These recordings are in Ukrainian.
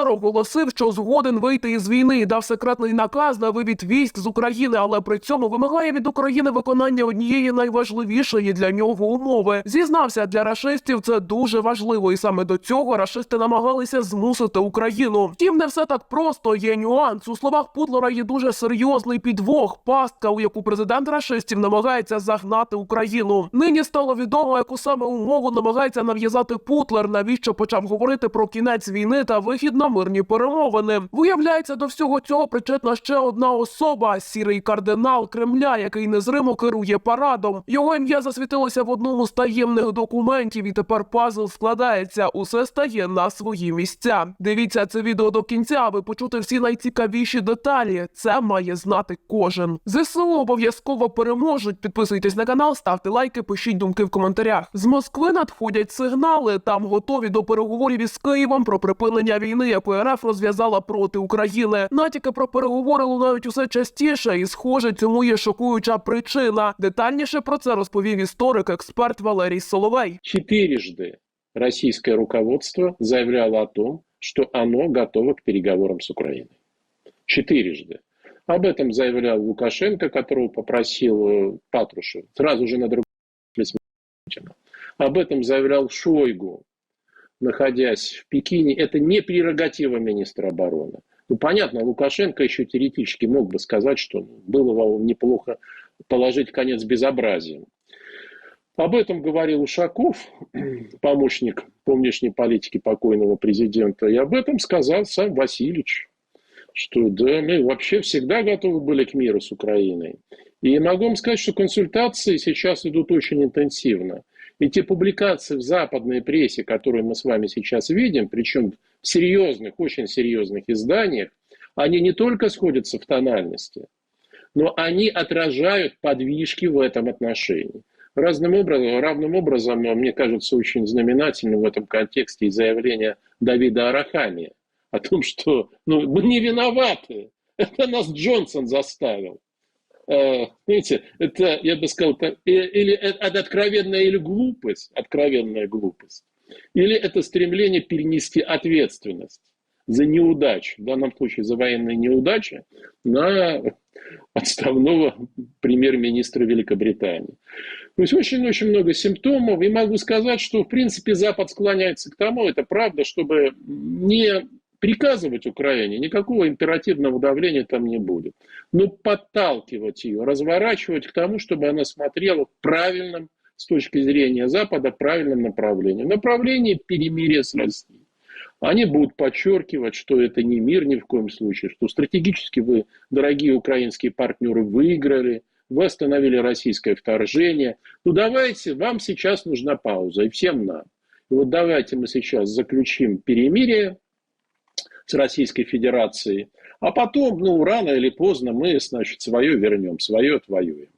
Путлер оголосив, що згоден вийти із війни і дав секретний наказ на вивід військ з України, але при цьому вимагає від України виконання однієї найважливішої для нього умови. Зізнався, для рашистів це дуже важливо, і саме до цього рашисти намагалися змусити Україну. Втім, не все так просто. Є нюанс. У словах Путлера є дуже серйозний підвох, пастка, у яку президент рашистів намагається загнати Україну. Нині стало відомо, яку саме умову намагається нав'язати Путлер, навіщо почав говорити про кінець війни та вихід на мирні перемовини. Виявляється, до всього цього причетна ще одна особа сірий кардинал Кремля, який незримо керує парадом. Його ім'я засвітилося в одному з таємних документів, і тепер пазл складається. Усе стає на свої місця. Дивіться це відео до кінця, аби почути всі найцікавіші деталі. Це має знати кожен. ЗСУ обов'язково переможуть. Підписуйтесь на канал, ставте лайки, пишіть думки в коментарях. З Москви надходять сигнали. Там готові до переговорів із Києвом про припинення війни, яку РФ розв'язала проти України. Натяки про переговори лунають усе частіше, і схоже, цьому є шокуюча причина. Детальніше про це розповів історик, експерт Валерій Соловей. Четырежды российское руководство заявляло о том, что оно готово к переговорам с Украиной. Четырежды. Об этом заявлял Лукашенко, которого попросил э, Патрушев сразу же на другом с Путиным. Об этом заявлял Шойгу, находясь в Пекине. Это не прерогатива министра обороны. Ну, понятно, Лукашенко еще теоретически мог бы сказать, что было бы неплохо положить конец безобразиям. Об этом говорил Ушаков, помощник по внешней политике покойного президента, и об этом сказал сам Васильевич, что да, мы вообще всегда готовы были к миру с Украиной. И могу вам сказать, что консультации сейчас идут очень интенсивно. И те публикации в западной прессе, которые мы с вами сейчас видим, причем в серьезных, очень серьезных изданиях, они не только сходятся в тональности, но они отражают подвижки в этом отношении. Разным образом, равным образом, мне кажется, очень знаменательным в этом контексте и заявление Давида Арахамия о том, что ну, мы не виноваты, это нас Джонсон заставил. Э, Знаете, это, я бы сказал, и- или это откровенная или глупость, откровенная глупость, или это стремление перенести ответственность за неудачу, в данном случае за военные неудачи, на отставного премьер-министра Великобритании. То есть очень-очень много симптомов. И могу сказать, что в принципе Запад склоняется к тому, это правда, чтобы не приказывать Украине, никакого императивного давления там не будет. Но подталкивать ее, разворачивать к тому, чтобы она смотрела в правильном, с точки зрения Запада, правильном направлении. Направлении перемирия с Россией. Они будут подчеркивать, что это не мир ни в коем случае, что стратегически вы, дорогие украинские партнеры, выиграли, вы остановили российское вторжение. Ну давайте, вам сейчас нужна пауза, и всем нам. И вот давайте мы сейчас заключим перемирие с Российской Федерацией, а потом, ну, рано или поздно мы, значит, свое вернем, свое отвоюем.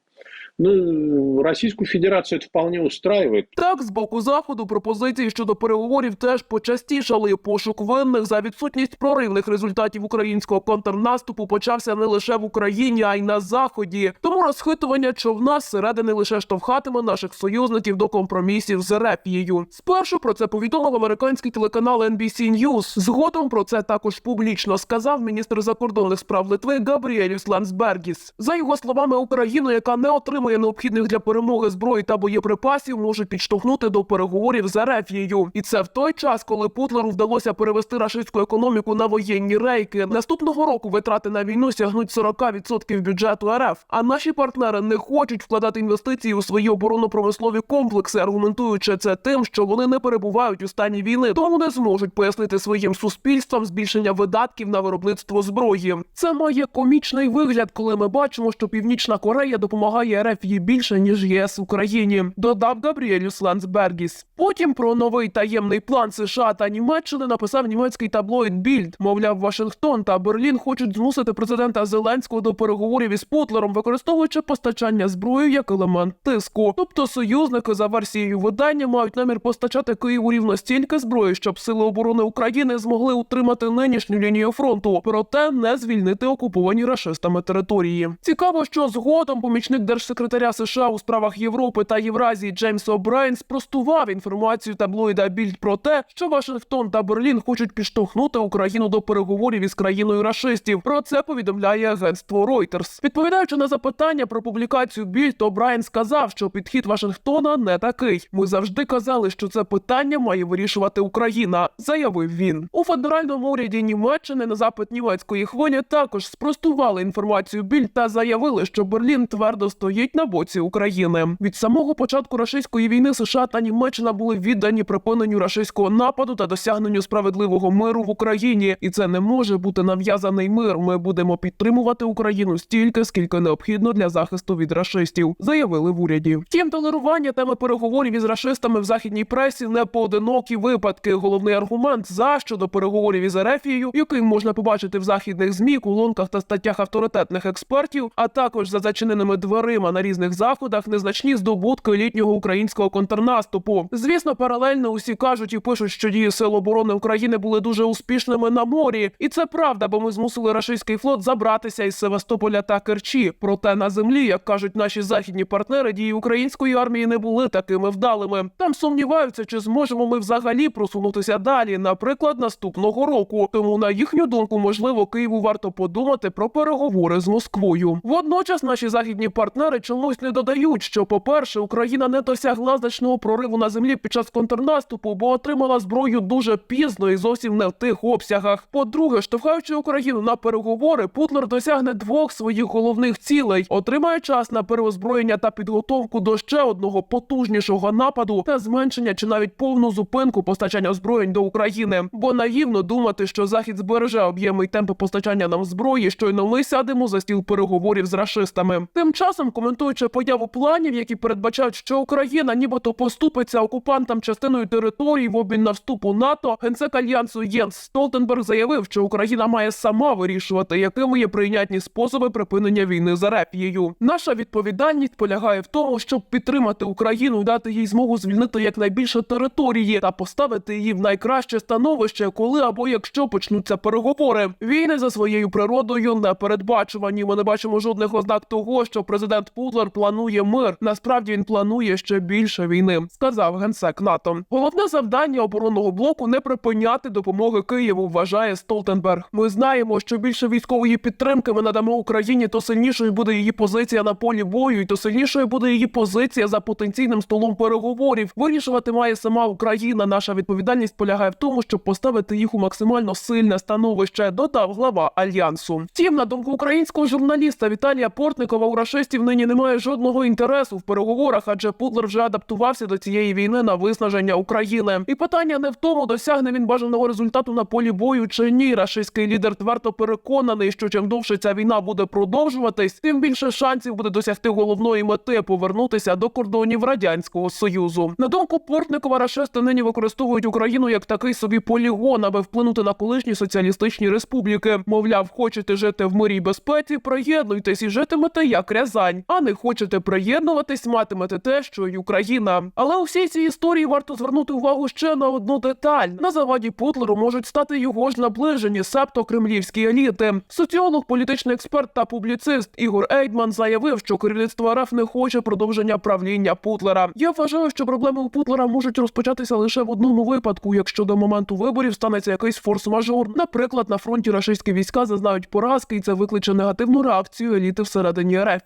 Ну, Российскую Федерацию это вполне устраивает. Так, з боку заходу пропозиції щодо переговорів теж почастішали. Пошук винних за відсутність проривних результатів українського контрнаступу почався не лише в Україні, а й на заході. Тому розхитування човна зсередини лише штовхатиме наших союзників до компромісів з Ерефією. Спершу про це повідомив американський телеканал NBC News. Згодом про це також публічно сказав міністр закордонних справ Литви Габріеліс Лансбергіс. За його словами, Україну, яка не отримує необхідних для перемоги зброї та боєприпасів, можуть підштовхнути до переговорів з Ерефією. І це в той час, коли Путлеру вдалося перевести рашистську економіку на воєнні рейки. Наступного року витрати на війну сягнуть 40% бюджету РФ. А наші партнери не хочуть вкладати інвестиції у свої оборонно-промислові комплекси, аргументуючи це тим, що вони не перебувають у стані війни, тому не зможуть пояснити своїм суспільствам збільшення видатків на виробництво зброї. Це має комічний вигляд, коли ми бачимо, що Північна Корея допомагає РФ їй більше ніж ЄС Україні. Додав Габріелюс Лансбергіс. Потім про новий таємний план США та Німеччини написав німецький таблоїд Більд. Мовляв, Вашингтон та Берлін хочуть змусити президента Зеленського до переговорів із Путлером, використовуючи постачання зброї як елемент тиску. Тобто союзники за версією видання мають намір постачати Києву рівно стільки зброї, щоб сили оборони України змогли утримати нинішню лінію фронту, проте не звільнити окуповані рашистами території. Цікаво, що згодом помічник держсекретаря держсекретаря США у справах Європи та Євразії Джеймс О'Брайен спростував інформацію таблоїда Більд про те, що Вашингтон та Берлін хочуть підштовхнути Україну до переговорів із країною рашистів. Про це повідомляє агентство Reuters. Відповідаючи на запитання про публікацію Більд, О'Брайен сказав, що підхід Вашингтона не такий. Ми завжди казали, що це питання має вирішувати Україна, заявив він. У федеральному уряді Німеччини на запит німецької хвилі також спростували інформацію Більд та заявили, що Берлін твердо стоїть на боці України. Від самого початку рашистської війни США та Німеччина були віддані припиненню рашистського нападу та досягненню справедливого миру в Україні, і це не може бути нав'язаний мир. Ми будемо підтримувати Україну стільки, скільки необхідно для захисту від рашистів, заявили в уряді. Втім, толерування теми переговорів із рашистами в західній пресі не поодинокі випадки. Головний аргумент за щодо переговорів із Ерефією, який можна побачити в західних змі, колонках та статтях авторитетних експертів, а також за зачиненими дверима на різних заходах, незначні здобутки літнього українського контрнаступу. Звісно, паралельно усі кажуть і пишуть, що дії сил оборони України були дуже успішними на морі, і це правда, бо ми змусили рашистський флот забратися із Севастополя та Керчі. Проте на землі, як кажуть наші західні партнери, дії української армії не були такими вдалими. Там сумніваються, чи зможемо ми взагалі просунутися далі, наприклад, наступного року. Тому на їхню думку, можливо, Києву варто подумати про переговори з Москвою. Водночас наші західні партнери чомусь не додають, що, по-перше, Україна не досягла значного прориву на землі під час контрнаступу, бо отримала зброю дуже пізно і зовсім не в тих обсягах. По-друге, штовхаючи Україну на переговори, Путлер досягне двох своїх головних цілей: отримає час на переозброєння та підготовку до ще одного потужнішого нападу та зменшення чи навіть повну зупинку постачання озброєнь до України. Бо наївно думати, що захід збереже об'єми й темпи постачання нам зброї, щойно ми сядемо за стіл переговорів з рашистами. Тим часом, коментуючи появу планів, які передбачають, що Україна нібито поступиться окупантам частиною території в обмін на вступ у НАТО, генсек альянсу Єнс Столтенберг заявив, що Україна має сама вирішувати, якими є прийнятні способи припинення війни з Ерефією. Наша відповідальність полягає в тому, щоб підтримати Україну дати їй змогу звільнити якнайбільше території та поставити її в найкраще становище, коли або якщо почнуться переговори. Війни за своєю природою не передбачувані. Ми не бачимо жодних ознак того, що президент Путлер планує мир. Насправді він планує ще більше війни, сказав генсек НАТО. Головне завдання оборонного блоку не припиняти допомоги Києву. Вважає Столтенберг. Ми знаємо, що більше військової підтримки ми надамо Україні, то сильнішою буде її позиція на полі бою, і то сильнішою буде її позиція за потенційним столом переговорів. Вирішувати має сама Україна. Наша відповідальність полягає в тому, щоб поставити їх у максимально сильне становище. Додав глава альянсу. Втім, на думку українського журналіста Віталія Портникова, у рашистів нині немає жодного інтересу в переговорах, адже Путлер вже адаптувався до цієї війни на виснаження України. І питання не в тому, досягне він бажаного результату на полі бою чи ні. Рашистський лідер твердо переконаний, що чим довше ця війна буде продовжуватись, тим більше шансів буде досягти головної мети повернутися до кордонів радянського союзу. На думку Портникова, рашисти нині використовують Україну як такий собі полігон, аби вплинути на колишні соціалістичні республіки. Мовляв, хочете жити в мирі безпеці, приєднуйтесь і житимете як Рязань. А не хочете приєднуватись, матимете те, що й Україна. Але у всій цій історії варто звернути увагу ще на одну деталь: на заваді Путлеру можуть стати його ж наближені, себто кремлівські еліти. Соціолог, політичний експерт та публіцист Ігор Ейдман заявив, що керівництво РФ не хоче продовження правління Путлера. Я вважаю, що проблеми у Путлера можуть розпочатися лише в одному випадку, якщо до моменту виборів станеться якийсь форс-мажор. Наприклад, на фронті рашистські війська зазнають поразки, і це викличе негативну реакцію еліти всередині РФ.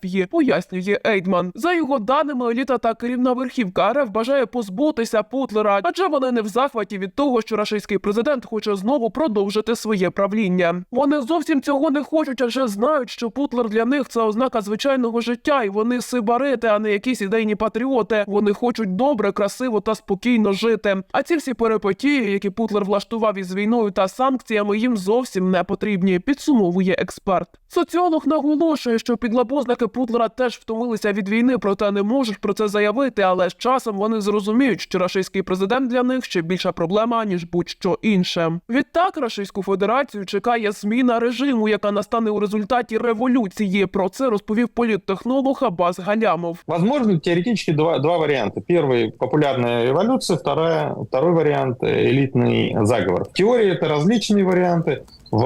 Пояснює Ейдман. За його даними, еліта та керівна верхівка РФ бажає позбутися Путлера, адже вони не в захваті від того, що рашистський президент хоче знову продовжити своє правління. Вони зовсім цього не хочуть, адже знають, що Путлер для них це ознака звичайного життя, і вони сибарити, а не якісь ідейні патріоти. Вони хочуть добре, красиво та спокійно жити. А ці всі перипетії, які Путлер влаштував із війною та санкціями, їм зовсім не потрібні. Підсумовує експерт. Соціолог наголошує, що підлабозники Путлера теж втомилися від війни, проте не можуть про це заявити. Але з часом вони зрозуміють, що рашистський президент для них ще більша проблема ніж будь-що інше. Відтак Рашистську Федерацію чекає зміна режиму, яка настане у результаті революції. Про це розповів політтехнолог Абаз Галямов. Возможно, теоретически два, два варианта. Первый – популярная революция, вторая, второй вариант – элитный заговор. В теории это различные варианты. В,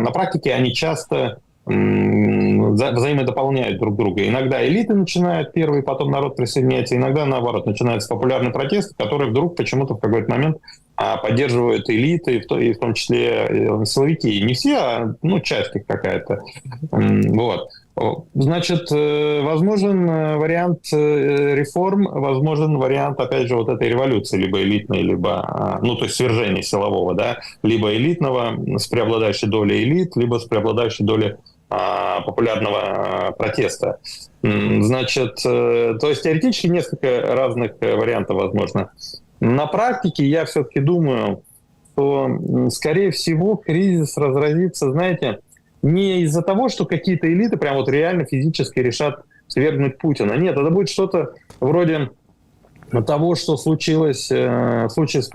на практике они часто м, вза- взаимодополняют друг друга. Иногда элиты начинают первые, потом народ присоединяется. Иногда, наоборот, начинается популярный протест, который вдруг почему-то в какой-то момент а, поддерживают элиты, и в, том числе э, силовики. Не все, а ну, часть их какая-то. Вот. Значит, э, возможен э, вариант реформ, возможен вариант, опять же, вот этой революции, либо элитной, либо, а, ну, то есть свержения силового, да, либо элитного с преобладающей долей элит, либо с преобладающей долей популярного а, протеста. Значит, э, то есть теоретически несколько разных э, вариантов возможно. На практике я все-таки думаю, что, скорее всего, кризис разразится, знаете, не из-за того, что какие-то элиты прям вот реально физически решат свергнуть Путина. Нет, это будет что-то вроде того, что случилось э, в случае с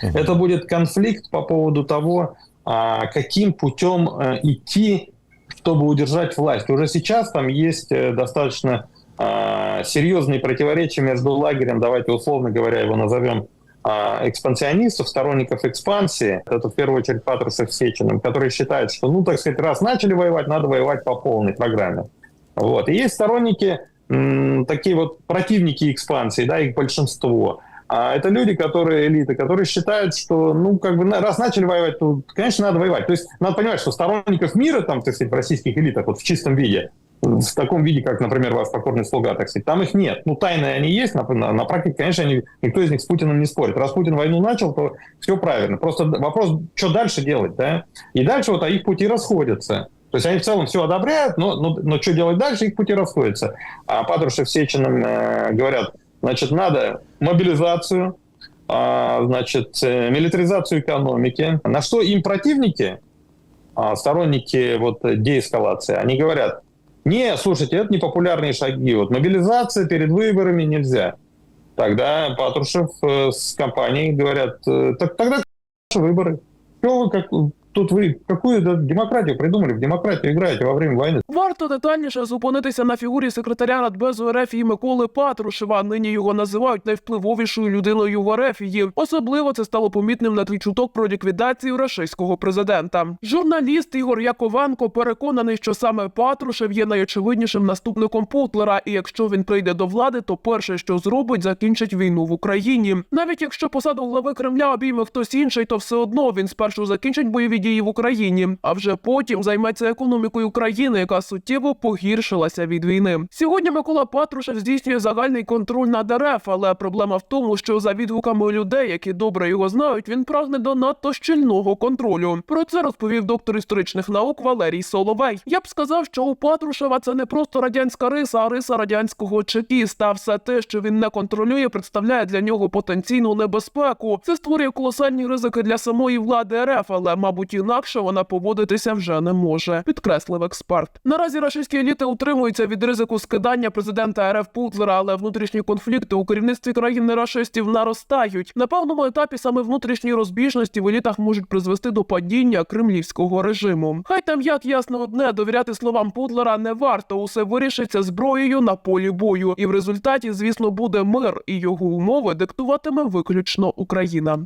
это будет конфликт по поводу того, а, каким путем идти, чтобы удержать власть. Уже сейчас там есть э, достаточно а, серьезные противоречия между лагерем, давайте условно говоря его назовем, а, экспансионистов, сторонников экспансии, это в первую очередь Патрусов Сечиным, которые считают, что, ну, так сказать, раз начали воевать, надо воевать по полной программе. Вот. И есть сторонники, м, такие вот противники экспансии, да, их большинство. А это люди, которые элиты, которые считают, что, ну, как бы, раз начали воевать, то, конечно, надо воевать. То есть надо понимать, что сторонников мира, там, так сказать, в российских элитах, вот в чистом виде, в таком виде, как, например, ваш покорный слуга, так сказать, там их нет. Ну, тайные они есть, на, на, на практике, конечно, они, никто из них с Путиным не спорит. Раз Путин войну начал, то все правильно. Просто вопрос, что дальше делать, да? И дальше вот а их пути расходятся. То есть они в целом все одобряют, но, но, но что делать дальше, их пути расходятся. А Патрушев с Сечиным э, говорят, значит, надо мобилизацию, а, значит, э, милитаризацию экономики. На что им противники, а, сторонники вот деэскалации, они говорят, не, слушайте, это непопулярные шаги. Вот мобилизация перед выборами нельзя. Тогда Патрушев э, с компанией говорят, э, так тогда выборы. Что вы, как, тут ви какую демократію придумали? В демократію граєте во время війни. Варто детальніше зупинитися на фігурі секретаря Радбезу РФ і Миколи Патрушева. Нині його називають найвпливовішою людиною в Ерефії. Особливо це стало помітним на тлі чуток про ліквідацію рашистського президента. Журналіст Ігор Яковенко переконаний, що саме Патрушев є найочевиднішим наступником Путлера, і якщо він прийде до влади, то перше, що зробить, закінчить війну в Україні. Навіть якщо посаду глави Кремля обійме хтось інший, то все одно він спершу закінчить бойові дії в Україні, а вже потім займеться економікою країни, яка суттєво погіршилася від війни. Сьогодні Микола Патрушев здійснює загальний контроль над РФ, але проблема в тому, що за відгуками людей, які добре його знають, він прагне до надто щільного контролю. Про це розповів доктор історичних наук Валерій Соловей. Я б сказав, що у Патрушева це не просто радянська риса, а риса радянського чекіста. Все те, що він не контролює, представляє для нього потенційну небезпеку. Це створює колосальні ризики для самої влади РФ, але мабуть інакше вона поводитися вже не може, підкреслив експерт. Наразі рашистські еліти утримуються від ризику скидання президента РФ Путлера, але внутрішні конфлікти у керівництві країни рашистів наростають. На певному етапі саме внутрішні розбіжності в елітах можуть призвести до падіння кремлівського режиму. Хай там як ясно одне довіряти словам Путлера не варто. Усе вирішиться зброєю на полі бою, і в результаті, звісно, буде мир, і його умови диктуватиме виключно Україна.